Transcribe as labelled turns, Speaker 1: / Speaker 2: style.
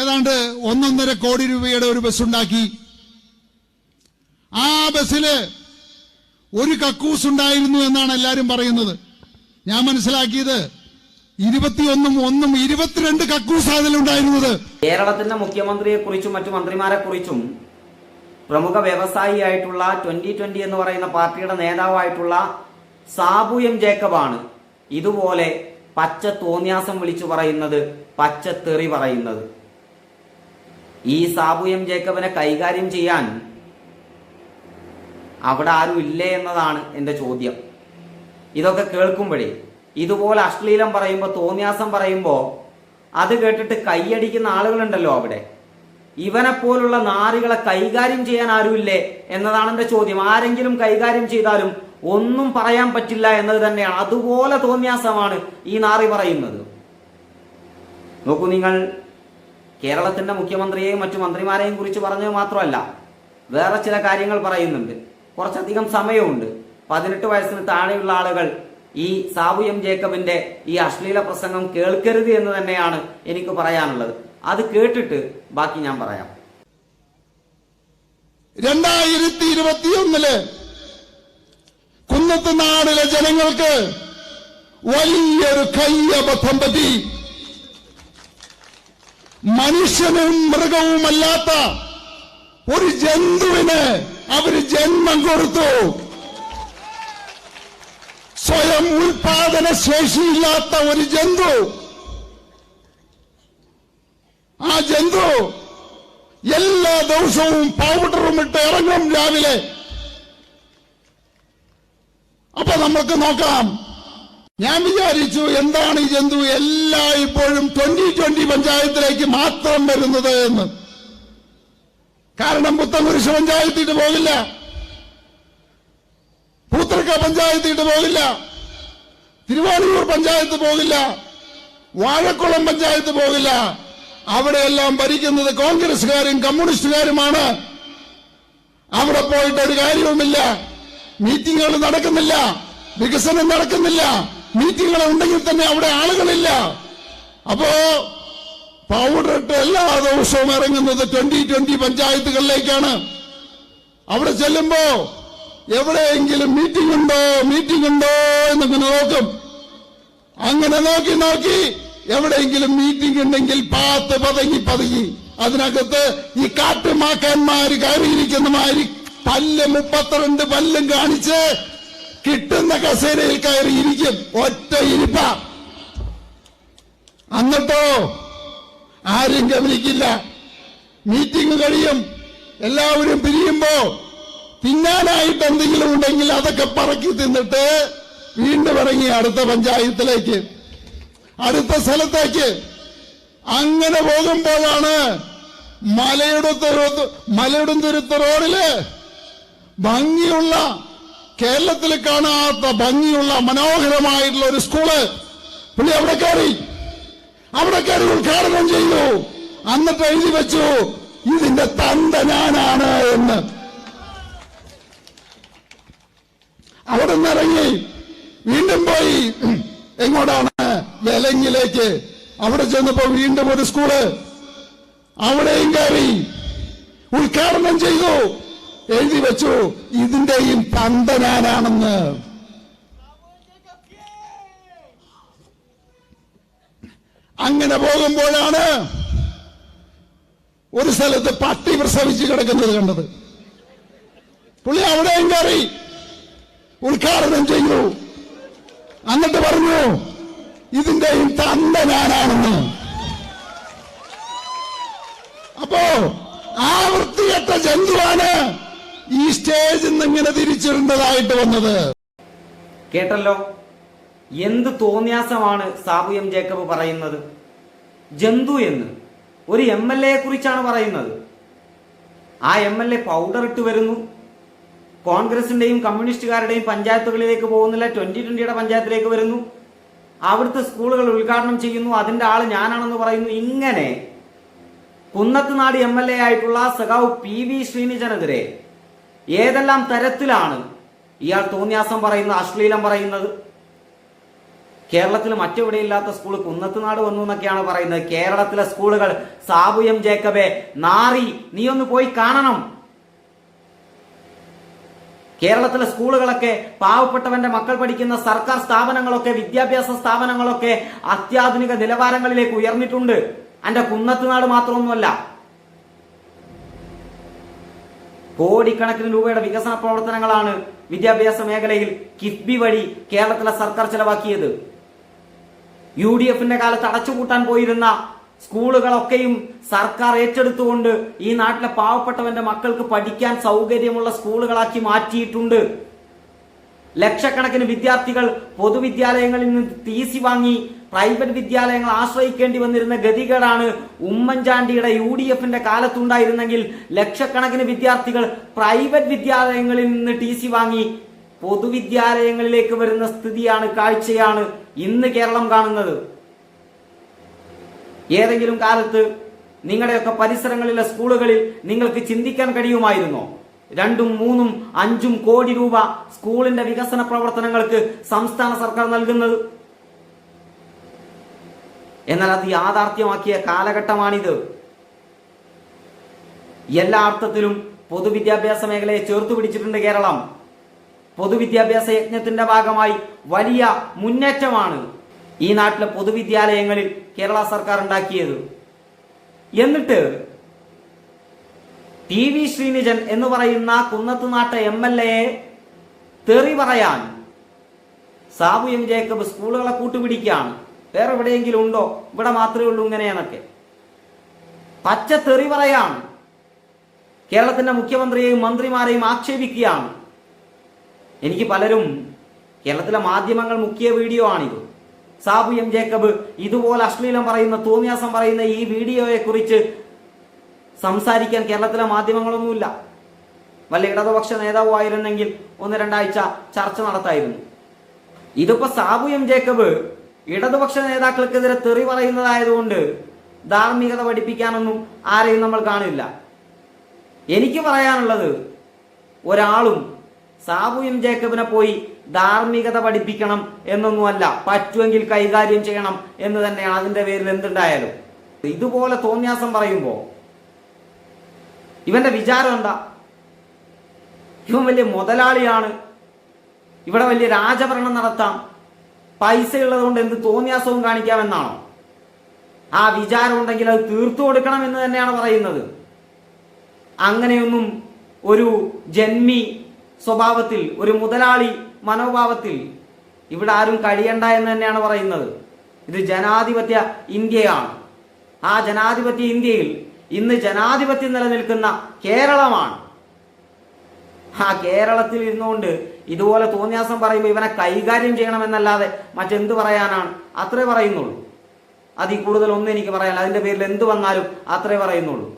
Speaker 1: ഏതാണ്ട് ഒന്നൊന്നര കോടി രൂപയുടെ ഒരു ബസ് ഉണ്ടാക്കി. ആ ബസ്സിൽ ഒരു കക്കൂസ് ഉണ്ടായിരുന്നു എന്നാണ് എല്ലാരും പറയുന്നത്. ഞാൻ മനസ്സിലാക്കിയത് ഇരുപത്തിയൊന്നും ഒന്നും ഇരുപത്തിരണ്ട് കക്കൂസ് അതിലുണ്ടായിരുന്നത്.
Speaker 2: കേരളത്തിന്റെ മുഖ്യമന്ത്രിയെ കുറിച്ചും മറ്റു മന്ത്രിമാരെ കുറിച്ചും പ്രമുഖ വ്യവസായിയായിട്ടുള്ള ട്വന്റി ട്വന്റി എന്ന് പറയുന്ന പാർട്ടിയുടെ നേതാവായിട്ടുള്ള സാബു എം ജേക്കബാണ് ഇതുപോലെ പച്ച തോന്യാസം വിളിച്ചു പറയുന്നത് തെറി പറയുന്നത്. ഈ സാബു എം ജേക്കബിനെ കൈകാര്യം ചെയ്യാൻ അവിടെ ആരും ഇല്ലേ എന്നതാണ് എന്റെ ചോദ്യം. ഇതൊക്കെ കേൾക്കുമ്പോഴേ ഇതുപോലെ അശ്ലീലം പറയുമ്പോൾ തോന്നിയാസം പറയുമ്പോൾ അത് കേട്ടിട്ട് കൈയടിക്കുന്ന ആളുകളുണ്ടല്ലോ അവിടെ. ഇവനെ പോലുള്ള നാറികളെ കൈകാര്യം ചെയ്യാൻ ആരുമില്ലേ എന്നതാണ് എന്റെ ചോദ്യം. ആരെങ്കിലും കൈകാര്യം ചെയ്താലും ഒന്നും പറയാൻ പറ്റില്ല എന്നത് തന്നെയാണ്. അതുപോലെ തോന്നിയാസമാണ് ഈ നാറി പറയുന്നത്. നോക്കൂ നിങ്ങൾ കേരളത്തിന്റെ മുഖ്യമന്ത്രിയെയും മറ്റു മന്ത്രിമാരെയും കുറിച്ച് പറഞ്ഞത് മാത്രമല്ല വേറെ ചില കാര്യങ്ങൾ പറയുന്നുണ്ട്. കുറച്ചധികം സമയമുണ്ട് പതിനെട്ട് വയസ്സിന് താഴെയുള്ള ആളുകൾ ഈ സാബു എം ജേക്കബിന്റെ ഈ അശ്ലീല പ്രസംഗം കേൾക്കരുത് എന്ന് തന്നെയാണ് എനിക്ക് പറയാനുള്ളത്. അത് കേട്ടിട്ട് ബാക്കി ഞാൻ പറയാം.
Speaker 1: രണ്ടായിരത്തി ഇരുപത്തിയൊന്നിൽ കുന്നത്തുനാടിലെ ജനങ്ങൾക്ക് വലിയൊരു കയ്യബദ്ധം പറ്റി. മനുഷ്യനും മൃഗവുമല്ലാത്ത ഒരു ജന്തുവിന് അവർ ജന്മം കൊടുത്തു. സ്വയം ഉൽപാദന ശേഷിയില്ലാത്ത ഒരു ജന്തു. ആ ജന്തു എല്ലാ ദിവസവും പൗഡറും ഇട്ട് ഇറങ്ങും രാവിലെ. അപ്പൊ നമുക്ക് നോക്കാം. ഞാൻ വിചാരിച്ചു എന്താണ് ഈ ജന്തു? എല്ലാ ഇപ്പോഴും ട്വന്റി ട്വന്റി പഞ്ചായത്തിലേക്ക് മാത്രം വരുന്നത് എന്ന്. കാരണം പുത്തൻകുരിശ് പഞ്ചായത്തിട്ട് പോകില്ല പൂത്തൃക്ക പഞ്ചായത്തിട്ട് പോകില്ല തിരുവാണിയൂർ പഞ്ചായത്ത് പോകില്ല വാഴക്കുളം പഞ്ചായത്ത് പോകില്ല അവിടെയെല്ലാം ഭരിക്കുന്നത് കോൺഗ്രസുകാരും കമ്മ്യൂണിസ്റ്റുകാരുമാണ്. അവിടെ പോയിട്ട് ഒരു കാര്യവുമില്ല. മീറ്റിങ്ങുകൾ നടക്കുന്നില്ല. വികസനം നടക്കുന്നില്ല. മീറ്റിങ്ങുകൾ ഉണ്ടെങ്കിൽ തന്നെ അവിടെ ആളുകളില്ല. അപ്പോ പൗഡർ ഇട്ട് എല്ലാ ദിവസവും ഇറങ്ങുന്നത് ട്വന്റി ട്വന്റി പഞ്ചായത്തുകളിലേക്കാണ്. അവിടെ ചെല്ലുമ്പോ എവിടെയെങ്കിലും മീറ്റിംഗ് ഉണ്ടോ മീറ്റിംഗ് ഉണ്ടോ എന്നിങ്ങനെ നോക്കും. അങ്ങനെ നോക്കി നോക്കി എവിടെയെങ്കിലും മീറ്റിംഗ് ഉണ്ടെങ്കിൽ പാത്ത് പതങ്ങി പതുങ്ങി. അതിനകത്ത് ഈ കാട്ടുമാക്കാന്മാര് കയറിയിരിക്കുന്ന മാതിരി പല്ല് മുപ്പത്തിരണ്ട് പല്ലും കാണിച്ച് കിട്ടുന്ന കസേരയിൽ കയറി ഇരിക്കും. ഒറ്റ ഇരിപ്പ. അന്നിട്ടോ ആരും ഗമനിക്കില്ല. മീറ്റിംഗ് കഴിയും. എല്ലാവരും പിരിയുമ്പോ തിന്നാനായിട്ട് എന്തെങ്കിലും ഉണ്ടെങ്കിൽ അതൊക്കെ പറക്കി തിന്നിട്ട് വീണ്ടും ഇറങ്ങി അടുത്ത പഞ്ചായത്തിലേക്ക് അടുത്ത സ്ഥലത്തേക്ക്. അങ്ങനെ പോകുമ്പോഴാണ് മലയുടെ മലയുടെ തുരുത്ത റോഡിൽ ഭംഗിയുള്ള കേരളത്തിൽ കാണാത്ത ഭംഗിയുള്ള മനോഹരമായിട്ടുള്ള ഒരു സ്കൂൾ പുള്ളി അവിടെ കയറി. അവിടെ കയറി ഉദ്ഘാടനം ചെയ്തു. എന്നിട്ട് എഴുതി വെച്ചു ഇതിന്റെ തന്ത ഞാനാണ് എന്ന്. അവിടെ നിന്ന് ഇറങ്ങി. വീണ്ടും പോയി. എങ്ങോട്ടാണ്? വെലങ്ങിലേക്ക്. അവിടെ ചെന്നപ്പോ വീണ്ടും ഒരു സ്കൂൾ അവിടെയും കയറി. ഉദ്ഘാടനം ചെയ്തു. എഴുതി വെച്ചു. ഇതിന്റെയും തന്ത ഞാനാണെന്ന് അങ്ങനെ പോകുമ്പോഴാണ് ഒരു സ്ഥലത്ത് പട്ടി പ്രസവിച്ച് കിടക്കുന്നത് കണ്ടത്. പുള്ളി അവിടെയും കയറി ഉദ്ഘാടനം ചെയ്തു. എന്നിട്ട് പറഞ്ഞു ഇതിന്റെയും തന്ത ഞാനാണെന്ന് അപ്പോ ആ വൃത്തികെട്ട ജന്തുവാണ് ഈ സ്റ്റേജിൽ ഇങ്ങനെ തിരിച്ചിടേണ്ടതായിട്ട് വന്നത്.
Speaker 2: കേട്ടല്ലോ? എന്ത് തോന്നിയാസമാണ് സാബു എം ജേക്കബ് പറയുന്നത്? ജന്തു എന്ന്. ഒരു എം എൽ എയെ കുറിച്ചാണ് പറയുന്നത്. ആ എം എൽ എ പൗഡർ ഇട്ട് വരുന്നു. കോൺഗ്രസിന്റെയും കമ്മ്യൂണിസ്റ്റുകാരുടെയും പഞ്ചായത്തുകളിലേക്ക് പോകുന്നില്ല. ട്വന്റി ട്വന്റിയുടെ പഞ്ചായത്തിലേക്ക് വരുന്നു. അവിടുത്തെ സ്കൂളുകൾ ഉദ്ഘാടനം ചെയ്യുന്നു. അതിന്റെ ആൾ ഞാനാണെന്ന് പറയുന്നു. ഇങ്ങനെ കുന്നത്തുനാട് എം എൽ എ ആയിട്ടുള്ള സഖാവ് പി വി ശ്രീനിജനെതിരെ ഏതെല്ലാം തരത്തിലാണ് ഇയാൾ തോന്നിയാസം പറയുന്നത് അശ്ലീലം പറയുന്നത്? കേരളത്തിൽ മറ്റെവിടെയില്ലാത്ത സ്കൂൾ കുന്നത്തുനാട് വന്നു എന്നൊക്കെയാണ് പറയുന്നത്. കേരളത്തിലെ സ്കൂളുകൾ സാബു എം ജേക്കബെ നാറി നീ ഒന്ന് പോയി കാണണം. കേരളത്തിലെ സ്കൂളുകളൊക്കെ പാവപ്പെട്ടവന്റെ മക്കൾ പഠിക്കുന്ന സർക്കാർ സ്ഥാപനങ്ങളൊക്കെ വിദ്യാഭ്യാസ സ്ഥാപനങ്ങളൊക്കെ അത്യാധുനിക നിലവാരങ്ങളിലേക്ക് ഉയർന്നിട്ടുണ്ട്. അന്റെ കുന്നത്തുനാട് മാത്രമൊന്നുമല്ല. കോടിക്കണക്കിന് രൂപയുടെ വികസന പ്രവർത്തനങ്ങളാണ് വിദ്യാഭ്യാസ മേഖലയിൽ കിഫ്ബി വഴി കേരളത്തിലെ സർക്കാർ ചെലവാക്കിയത്. യു ഡി എഫിന്റെ കാലത്ത് അടച്ചുപൂട്ടാൻ പോയിരുന്ന സ്കൂളുകളൊക്കെയും സർക്കാർ ഏറ്റെടുത്തുകൊണ്ട് ഈ നാട്ടിലെ പാവപ്പെട്ടവന്റെ മക്കൾക്ക് പഠിക്കാൻ സൗകര്യമുള്ള സ്കൂളുകളാക്കി മാറ്റിയിട്ടുണ്ട്. ലക്ഷക്കണക്കിന് വിദ്യാർത്ഥികൾ പൊതുവിദ്യാലയങ്ങളിൽ നിന്ന് ടി സി വാങ്ങി പ്രൈവറ്റ് വിദ്യാലയങ്ങൾ ആശ്രയിക്കേണ്ടി വന്നിരുന്ന ഗതികേടാണ് ഉമ്മൻചാണ്ടിയുടെ യു ഡി എഫിന്റെ കാലത്തുണ്ടായിരുന്നെങ്കിൽ ലക്ഷക്കണക്കിന് വിദ്യാർത്ഥികൾ പ്രൈവറ്റ് വിദ്യാലയങ്ങളിൽ നിന്ന് ടി സി വാങ്ങി പൊതുവിദ്യാലയങ്ങളിലേക്ക് വരുന്ന സ്ഥിതിയാണ് കാഴ്ചയാണ് ഇന്ന് കേരളം കാണുന്നത്. ഏതെങ്കിലും കാലത്ത് നിങ്ങളുടെയൊക്കെ പരിസരങ്ങളിലെ സ്കൂളുകളിൽ നിങ്ങൾക്ക് ചിന്തിക്കാൻ കഴിയുമായിരുന്നോ? രണ്ടും മൂന്നും അഞ്ചും കോടി രൂപ സ്കൂളിന്റെ വികസന പ്രവർത്തനങ്ങൾക്ക് സംസ്ഥാന സർക്കാർ നൽകുന്നത്. എന്നാൽ അത് യാഥാർത്ഥ്യമാക്കിയ കാലഘട്ടമാണിത്. എല്ലാ അർത്ഥത്തിലും പൊതുവിദ്യാഭ്യാസ മേഖലയെ ചേർത്തു പിടിച്ചിട്ടുണ്ട് കേരളം. പൊതുവിദ്യാഭ്യാസ യജ്ഞത്തിന്റെ ഭാഗമായി വലിയ മുന്നേറ്റമാണ് ഈ നാട്ടിലെ പൊതുവിദ്യാലയങ്ങളിൽ കേരള സർക്കാർ ഉണ്ടാക്കിയത്. എന്നിട്ട് ടി വി ശ്രീനിജൻ എന്ന് പറയുന്ന കുന്നത്ത് കുന്നത്തുനാട്ട എം എൽ എയെ തെറി പറയാൻ സാബു എം ജേക്കബ് സ്കൂളുകളെ കൂട്ടുപിടിക്കുകയാണ്. വേറെ എവിടെയെങ്കിലും ഉണ്ടോ? ഇവിടെ മാത്രമേ ഉള്ളൂ ഇങ്ങനെയെന്നൊക്കെ. പച്ച തെറി പറയാണ്. കേരളത്തിന്റെ മുഖ്യമന്ത്രിയെയും മന്ത്രിമാരെയും ആക്ഷേപിക്കുകയാണ്. എനിക്ക് പലരും കേരളത്തിലെ മാധ്യമങ്ങൾ മുക്കിയ വീഡിയോ ആണിത്. സാബു എം ജേക്കബ് ഇതുപോലെ അശ്ലീലം പറയുന്ന തോന്നിയാസം പറയുന്ന ഈ വീഡിയോയെ കുറിച്ച് സംസാരിക്കാൻ കേരളത്തിലെ മാധ്യമങ്ങളൊന്നുമില്ല. വല്ല ഇടതുപക്ഷ നേതാവായിരുന്നെങ്കിൽ ഒന്ന് രണ്ടാഴ്ച ചർച്ച നടത്തായിരുന്നു. ഇതിപ്പോ സാബു എം ജേക്കബ് ഇടതുപക്ഷ നേതാക്കൾക്കെതിരെ തെറി പറയുന്നതായതുകൊണ്ട് ധാർമ്മികത പഠിപ്പിക്കാനൊന്നും ആരെയും നമ്മൾ കാണില്ല. എനിക്ക് പറയാനുള്ളത് ഒരാളും സാബു എം ജേക്കബിനെ പോയി ധാർമ്മികത പഠിപ്പിക്കണം എന്നൊന്നുമല്ല പറ്റുമെങ്കിൽ കൈകാര്യം ചെയ്യണം എന്ന് തന്നെയാണ് അതിന്റെ പേരിൽ എന്തുണ്ടായാലും. ഇതുപോലെ തോന്നിയാസം പറയുമ്പോൾ ഇവന്റെ വിചാരം എന്താ? ഇവൻ വലിയ മുതലാളിയാണ്. ഇവിടെ വലിയ രാജഭരണം നടത്താം. പൈസ ഉള്ളത് എന്ത് തോന്നിയാസവും കാണിക്കാമെന്നാണോ? ആ വിചാരം ഉണ്ടെങ്കിൽ അത് തീർത്തു കൊടുക്കണം എന്ന് തന്നെയാണ് പറയുന്നത്. അങ്ങനെയൊന്നും ഒരു ജന്മി സ്വഭാവത്തിൽ ഒരു മുതലാളി മനോഭാവത്തിൽ ഇവിടെ ആരും കഴിയണ്ട എന്ന് തന്നെയാണ് പറയുന്നത്. ഇത് ജനാധിപത്യ ഇന്ത്യയാണ്. ആ ജനാധിപത്യ ഇന്ത്യയിൽ ഇന്ന് ജനാധിപത്യം നിലനിൽക്കുന്ന കേരളമാണ്. ആ കേരളത്തിൽ ഇരുന്നുകൊണ്ട് ഇതുപോലെ തോന്നിയാസം പറയുമ്പോൾ ഇവനെ കൈകാര്യം ചെയ്യണമെന്നല്ലാതെ മറ്റെന്ത് പറയാനാണ്? അത്രേ പറയുന്നുള്ളൂ. അതിൽ കൂടുതൽ ഒന്നും എനിക്ക് പറയാനില്ല. അതിന്റെ പേരിൽ എന്ത് വന്നാലും അത്രേ പറയുന്നുള്ളൂ.